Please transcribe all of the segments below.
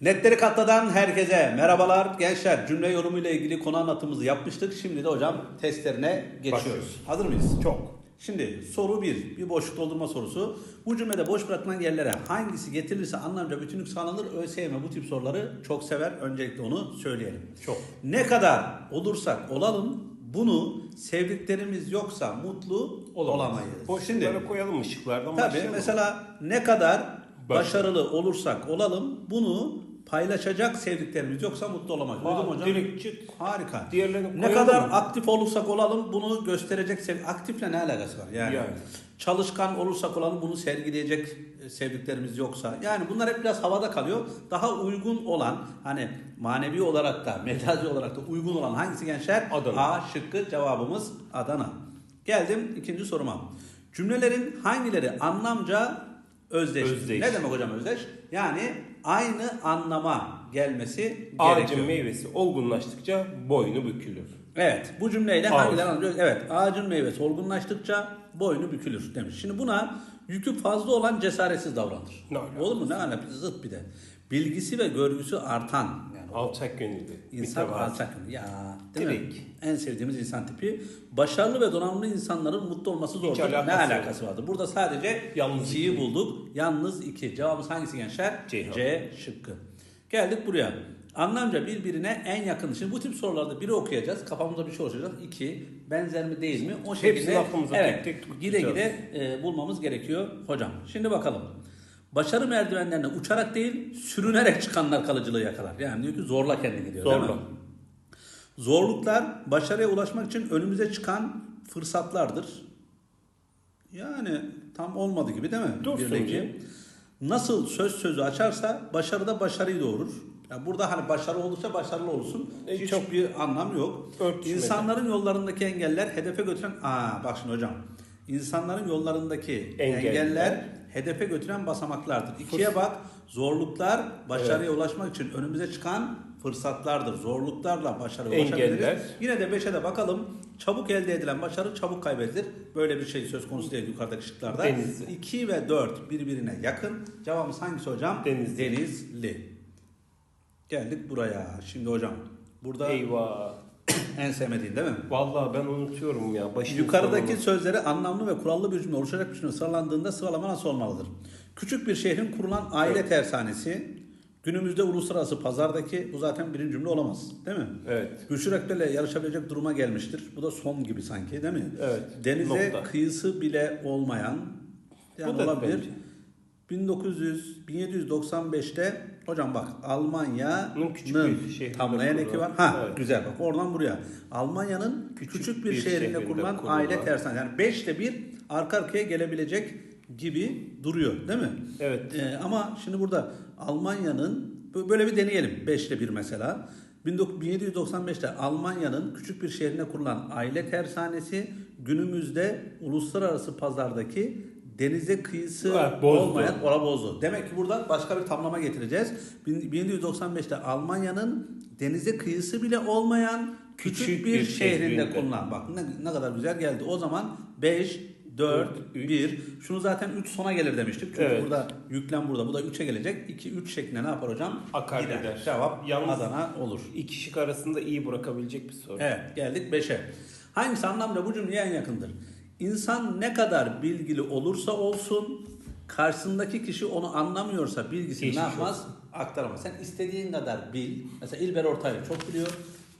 Netleri katladan herkese merhabalar gençler. Cümle yorumuyla ilgili konu anlatımımızı yapmıştık. Şimdi de hocam testlerine geçiyoruz. Başlıyoruz. Hazır mıyız? Çok. Şimdi soru 1. Bir boşluk doldurma sorusu. Bu cümlede boş bırakılan yerlere hangisi getirilirse anlamca bütünlük sağlanır. ÖSYM bu tip soruları çok sever. Öncelikle onu söyleyelim. Çok. Ne kadar olursak olalım bunu sevdiklerimiz yoksa mutlu olamayız. Boşluklara koyalım ışıklardan Tabii başlayalım. mesela ne kadar Baş- başarılı olursak olalım bunu paylaşacak sevdiklerimiz yoksa mutlu olamayız. Mu hocam? direkt çık. Harika. Diğerlerini ne kadar mı? aktif olursak olalım bunu gösterecek sev aktifle ne alakası var? Yani, Yani. çalışkan olursak olalım bunu sergileyecek e, sevdiklerimiz yoksa. Yani bunlar hep biraz havada kalıyor. Daha uygun olan hani manevi olarak da mecazi olarak da uygun olan hangisi gençler? Adana. A şıkkı cevabımız Adana. Geldim ikinci soruma. Cümlelerin hangileri anlamca özdeş? Özdeş. Ne demek hocam özdeş? Yani aynı anlama gelmesi Ağacın gerekiyor. meyvesi olgunlaştıkça boynu bükülür. Evet bu cümleyle Ağaç. hangileri anlıyoruz? Evet ağacın meyvesi olgunlaştıkça boynu bükülür demiş. Şimdi buna yükü fazla olan cesaretsiz davranır. Ne? Olur mu? Ne alakası? Zıt bir de. Bilgisi ve görgüsü artan. Alçak gönüllü. İnsan alçak. Ya değil Direkt. mi? En sevdiğimiz insan tipi. Başarılı ve donanımlı insanların mutlu olması alakası ne alakası vardır? Burada sadece Yalnız ikiyi iki. bulduk. Yalnız iki. Cevabımız hangisi gençler? Ceyhan. C şıkkı. Geldik buraya. Anlamca birbirine en yakın. Şimdi bu tip sorularda biri okuyacağız. Kafamızda bir şey oluşacak. İki, benzer mi değil mi? O şekilde evet, tek tek gide gide e, bulmamız gerekiyor hocam. Şimdi bakalım. Başarı merdivenlerine uçarak değil, sürünerek çıkanlar kalıcılığı yakalar. Yani diyor ki zorla kendini diyor. Zorla. Zorluklar başarıya ulaşmak için önümüze çıkan fırsatlardır. Yani tam olmadı gibi değil mi? Dursun Birdeki. Nasıl söz sözü açarsa başarıda başarıyı doğurur. Yani burada hani başarı olursa başarılı olursun. E, Hiç çok bir anlam yok. örtüşmedi. İnsanların yollarındaki engeller hedefe götüren... Aa bak şimdi hocam. İnsanların yollarındaki Engeller. engeller, hedefe götüren basamaklardır. İkiye bak. Zorluklar başarıya ulaşmak için önümüze çıkan fırsatlardır. Zorluklarla başarıya ulaşabiliriz. Engeller. Yine de 5'e de bakalım. Çabuk elde edilen başarı çabuk kaybedilir. Böyle bir şey söz konusu değil yukarıdaki şıklarda. Denizli. 2 ve 4 birbirine yakın. Cevabımız hangisi hocam? Denizli. Denizli. Geldik buraya. Şimdi hocam burada Eyvah. En sevmediğin değil mi? Vallahi ben unutuyorum ya. Başını Yukarıdaki sonunu. sözleri anlamlı ve kurallı bir cümle oluşacak biçimde sıralandığında sıralama nasıl olmalıdır? Küçük bir şehrin kurulan aile tersanesi, günümüzde uluslararası pazardaki, bu zaten birinci cümle olamaz değil mi? Evet. Güçlü rakiplerle yarışabilecek duruma gelmiştir. Bu da son gibi sanki değil mi? Evet, Denize nokta. kıyısı bile olmayan, yani Bu da olabilir. bence. 1900 1795'te hocam bak Almanya'nın küçük bir şehrinde tamlayan eki var. Ha Evet. güzel bak oradan buraya. Almanya'nın küçük, bir, şehrinde, kurulan aile tersanesi. Yani 5'te bir arka arkaya gelebilecek gibi duruyor değil mi? Evet. Ee, ama şimdi burada Almanya'nın bö- böyle bir deneyelim. 5'te bir mesela. 19- 1795'te Almanya'nın küçük bir şehrine kurulan aile tersanesi günümüzde uluslararası pazardaki denize kıyısı Evet, bozdu. olmayan ora bozdu. Demek ki burada başka bir tamlama getireceğiz. Bin- 1795'te Almanya'nın denize kıyısı bile olmayan küçük, Küçük bir, bir şehrinde şehrinde. kurulan. Bak ne, ne kadar güzel geldi. O zaman 5, 4, Üç. 1. Şunu zaten 3 sona gelir demiştik. Çünkü Evet. burada yüklem burada. Bu da 3'e gelecek. 2, 3 şeklinde ne yapar hocam? Akar gider. Cevap Yalnız- Adana olur. İki şık arasında iyi bırakabilecek bir soru. Evet geldik 5'e. Hangisi anlamda bu cümleye en yakındır? İnsan ne kadar bilgili olursa olsun karşısındaki kişi onu anlamıyorsa bilgisini Geçmiş ne yapmaz? Aktaramaz. Sen istediğin kadar bil. Mesela İlber Ortaylı çok biliyor.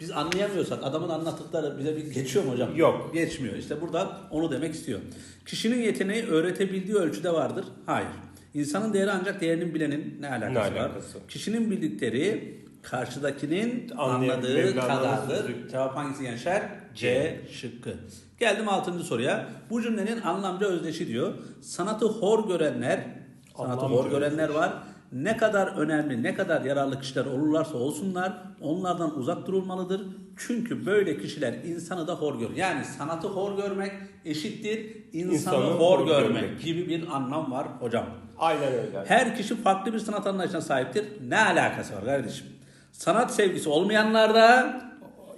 Biz anlayamıyorsak adamın anlattıkları bize bir geçiyor mu hocam? Yok. Geçmiyor. İşte burada onu demek istiyor. Kişinin yeteneği öğretebildiği ölçüde vardır. Hayır. İnsanın değeri ancak değerinin bilenin ne alakası, Ne var? alakası? Kişinin bildikleri karşıdakinin Anlayan anladığı kadardır. Cevap hangisi gençler? C şıkkı. Geldim altıncı soruya. Bu cümlenin anlamca özdeşi diyor. Sanatı hor görenler, sanatı Anlamca hor görenler var. Ne kadar önemli, ne kadar yararlı kişiler olurlarsa olsunlar onlardan uzak durulmalıdır. Çünkü böyle kişiler insanı da hor görür. Yani sanatı hor görmek eşittir insanı, İnsanı hor, hor görmek, görmek. gibi bir anlam var hocam. Aynen öyle. Her kişi farklı bir sanat anlayışına sahiptir. Ne alakası var kardeşim? Sanat sevgisi olmayanlar da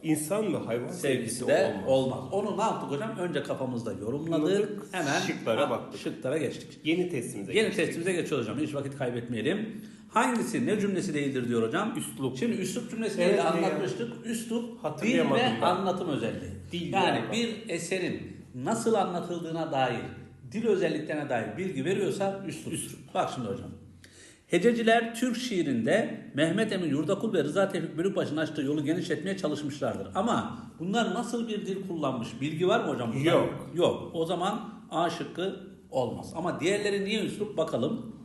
İnsan ve hayvan sevgisi de olmaz. olmaz. Onu ne yaptık hocam? Önce kafamızda yorumladık. Yorumladık, Hemen şıklara baktık. Şıklara geçtik. Yeni testimize Yeni geçtik. testimize geçiyoruz hocam. Hiç vakit kaybetmeyelim. Hangisi ne cümlesi değildir diyor hocam? Üslup. Şimdi üslup cümlesini Evet anlatmıştık. Üslup dil ve ben. anlatım özelliği. Dil yani galiba. bir eserin nasıl anlatıldığına dair, dil özelliklerine dair bilgi veriyorsa üslup. Bak şimdi hocam. Hececiler Türk şiirinde Mehmet Emin Yurdakul ve Rıza Tevfik Bölükbaşı'nın açtığı yolu genişletmeye çalışmışlardır. Ama bunlar nasıl bir dil kullanmış? Bilgi var mı hocam? burada? Yok. Yok. O zaman A şıkkı olmaz. Ama diğerleri niye üslup bakalım.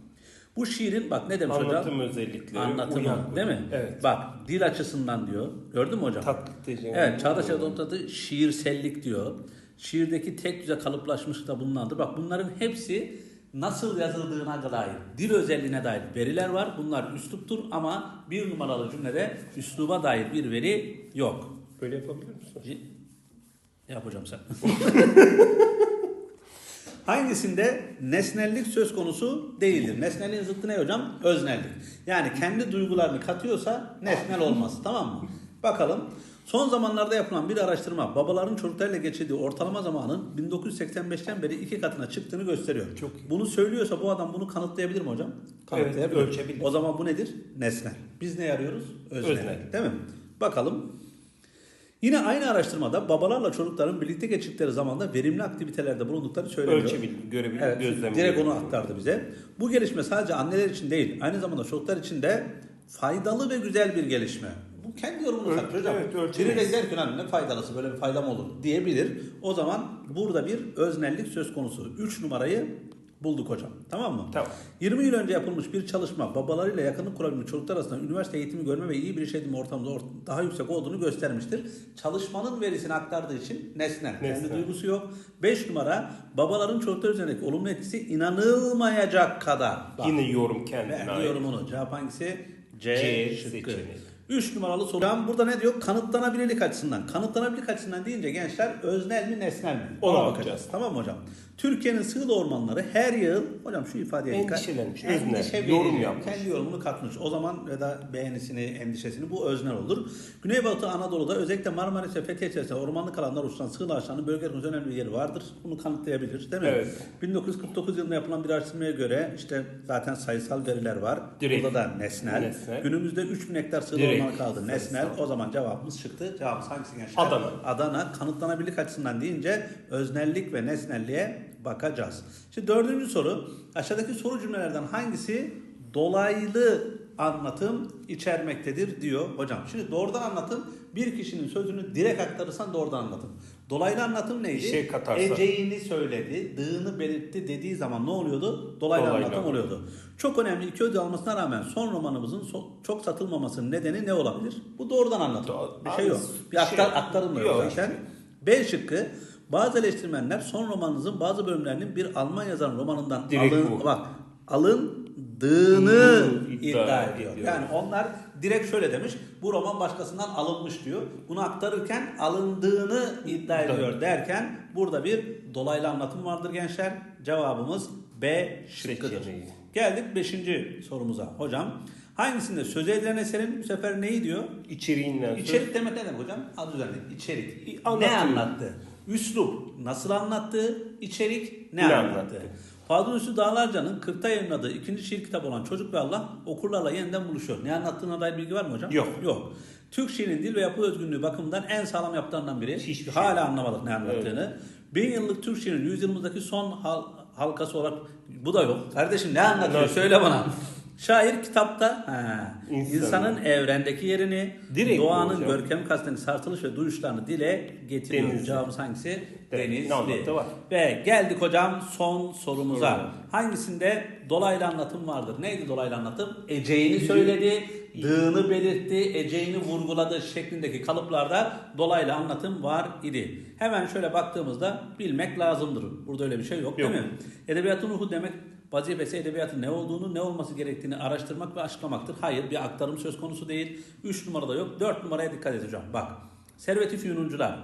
Bu şiirin bak ne demiş hocam? Anlatım özellikleri. Anlatımı uyanık. değil mi? Evet. Bak dil açısından diyor. Gördün mü hocam? Tatlı tecrübe. Evet Çağdaş Anadolu adı şiirsellik diyor. Şiirdeki tek düze kalıplaşmışlıkta bulunandır. Bak bunların hepsi nasıl yazıldığına dair, dil özelliğine dair veriler var. Bunlar üsluptur ama bir numaralı cümlede üsluba dair bir veri yok. Böyle yapabilir misin? Yap hocam sen. Hangisinde nesnellik söz konusu değildir? Nesnelliğin zıttı ne hocam? Öznellik. Yani kendi duygularını katıyorsa nesnel olmaz. Tamam mı? Bakalım. Son zamanlarda yapılan bir araştırma babaların çocuklarıyla geçirdiği ortalama zamanın 1985'ten beri iki katına çıktığını gösteriyor. Çok iyi. Bunu söylüyorsa bu adam bunu kanıtlayabilir mi hocam? Kanıtlayabilir. ölçebilir. O zaman bu nedir? Nesnel. Biz ne arıyoruz? Öznel. Öznel. Değil mi? Bakalım. Yine aynı araştırmada babalarla çocukların birlikte geçirdikleri zamanda verimli aktivitelerde bulundukları söyleniyor. Ölçebilir, görebilir, Evet, gözlemleyebilir. direkt onu aktardı bize. Bu gelişme sadece anneler için değil, aynı zamanda çocuklar için de faydalı ve güzel bir gelişme. Bu kendi yorumunu Evet, katıyor hocam. evet, ölçemeyiz. Biri de der ki "Lan ne faydalısı böyle bir fayda mı olur diyebilir. O zaman burada bir öznellik söz konusu. 3 numarayı bulduk hocam. Tamam mı? Tamam. 20 yıl önce yapılmış bir çalışma babalarıyla yakınlık kurabilmiş çocuklar arasında üniversite eğitimi görme ve iyi bir iş edinme ortamında or- daha yüksek olduğunu göstermiştir. Çalışmanın verisini aktardığı için nesnel. Kendi Nesnel. duygusu yok. 5 numara babaların çocuklar üzerindeki olumlu etkisi inanılmayacak kadar. Bak, Yine yorum kendine verdi yorumunu. Cevap hangisi? C, C şıkkı. seçeneği. 3 numaralı soru. Hocam Burada ne diyor? Kanıtlanabilirlik açısından. Kanıtlanabilirlik açısından deyince gençler öznel mi nesnel mi? Ona bakacağız. Tamam mı hocam? Türkiye'nin sığ ormanları her yıl hocam şu ifadeye dikkat. Endişelenmiş, öznel, yorum yapmış. Kendi yorumunu katmış. O zaman ya da beğenisini, endişesini bu öznel olur. Güneybatı Anadolu'da özellikle Marmaris ve Fethiye içerisinde ormanlık alanlar oluşturan sığ ağaçlarının bölgelerinin önemli bir yeri vardır. Bunu kanıtlayabilir değil mi? Evet. 1949 yılında yapılan bir araştırmaya göre işte zaten sayısal veriler var. Direkt. Burada da nesnel. Nesnel. Günümüzde 3000 hektar sığ Orman kaldı. Nesnel. O zaman cevabımız çıktı. Cevabımız hangisi gençler? Adana. Adana. Kanıtlanabilirlik açısından deyince öznellik ve nesnelliğe bakacağız. Şimdi dördüncü soru. Aşağıdaki soru cümlelerden hangisi dolaylı anlatım içermektedir diyor hocam. Şimdi doğrudan anlatım bir kişinin sözünü direkt aktarırsan doğrudan anlatım. Dolaylı anlatım neydi? Bir şey katarsa. Eceğini söyledi, dığını belirtti dediği zaman ne oluyordu? Dolaylı, Dolaylı anlatım oluyordu. Çok önemli iki ödül almasına rağmen son romanımızın so- çok satılmamasının nedeni ne olabilir? Bu doğrudan anlatım. Do- bir şey yok. Bir aktar, şey- aktarılmıyor Yok, zaten. B şıkkı bazı eleştirmenler son romanınızın bazı bölümlerinin bir Alman yazarın romanından Direkt alın, bu. bak alındığını Hmm, iddia, iddia ediyor. ediyor. Yani onlar direkt şöyle demiş. Bu roman başkasından alınmış diyor. Bunu aktarırken alındığını iddia ediyor derken burada bir dolaylı anlatım vardır gençler. Cevabımız B şıkkıdır. Geldik 5. sorumuza. Hocam hangisinde söz edilen eserin bu sefer neyi diyor? İçeriğinden İçerik demek ne demek hocam? Adı üzerinde içerik. İ- Ne anlattı? Üslup nasıl anlattı? İçerik ne, Ne anlattı? anlattı? Fadıl Üstü Dağlarca'nın 40'ta yayınladığı ikinci şiir kitabı olan Çocuk ve Allah okurlarla yeniden buluşuyor. Ne anlattığına dair bilgi var mı hocam? Yok. Yok. Türk şiirinin dil ve yapı özgünlüğü bakımından en sağlam yapılarından biri. Hiçbir şey Hala yok. anlamadık ne anlattığını. Bin yıllık Türk şiirinin yüzyılımızdaki son hal, halkası olarak bu da yok. Kardeşim ne anlatıyor? Söyle bana. Şair kitapta he, İnsanın- insanın evrendeki yerini, Direkt doğanın hocam. görkem kastını sarsılış ve duyuşlarını dile getiriyor. Denizli. Cevabımız hangisi? Denizli. anlattı var. Ve geldik hocam son sorumuza. Soruma. Hangisinde dolaylı anlatım vardır? Neydi dolaylı anlatım? Eceğini söyledi, dığını belirtti, eceğini vurguladı şeklindeki kalıplarda dolaylı anlatım var idi. Hemen şöyle baktığımızda bilmek lazımdır. Burada öyle bir şey yok, Yok. değil mi? Edebiyatın ruhu demek vazifesi edebiyatın ne olduğunu, ne olması gerektiğini araştırmak ve açıklamaktır. Hayır bir aktarım söz konusu değil. 3 numarada yok. 4 numaraya dikkat hocam. Bak. Servet-i Fünuncular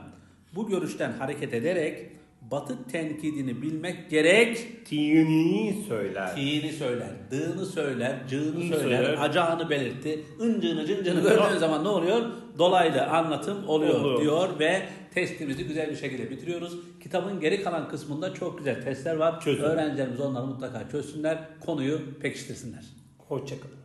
bu görüşten hareket ederek Batı tenkidini bilmek gerek. Tiyuni söyler. T'ini söyler, D'ını söyler, C'ını I'ını söyler, söyler. acağını belirtti. Incığını cıncını gördüğün zaman ne oluyor? Dolaylı anlatım oluyor, Oluyor. diyor ve testimizi güzel bir şekilde bitiriyoruz. Kitabın geri kalan kısmında çok güzel testler var. Çözün. Öğrencilerimiz onları mutlaka çözsünler, konuyu pekiştirsinler. Hoşçakalın.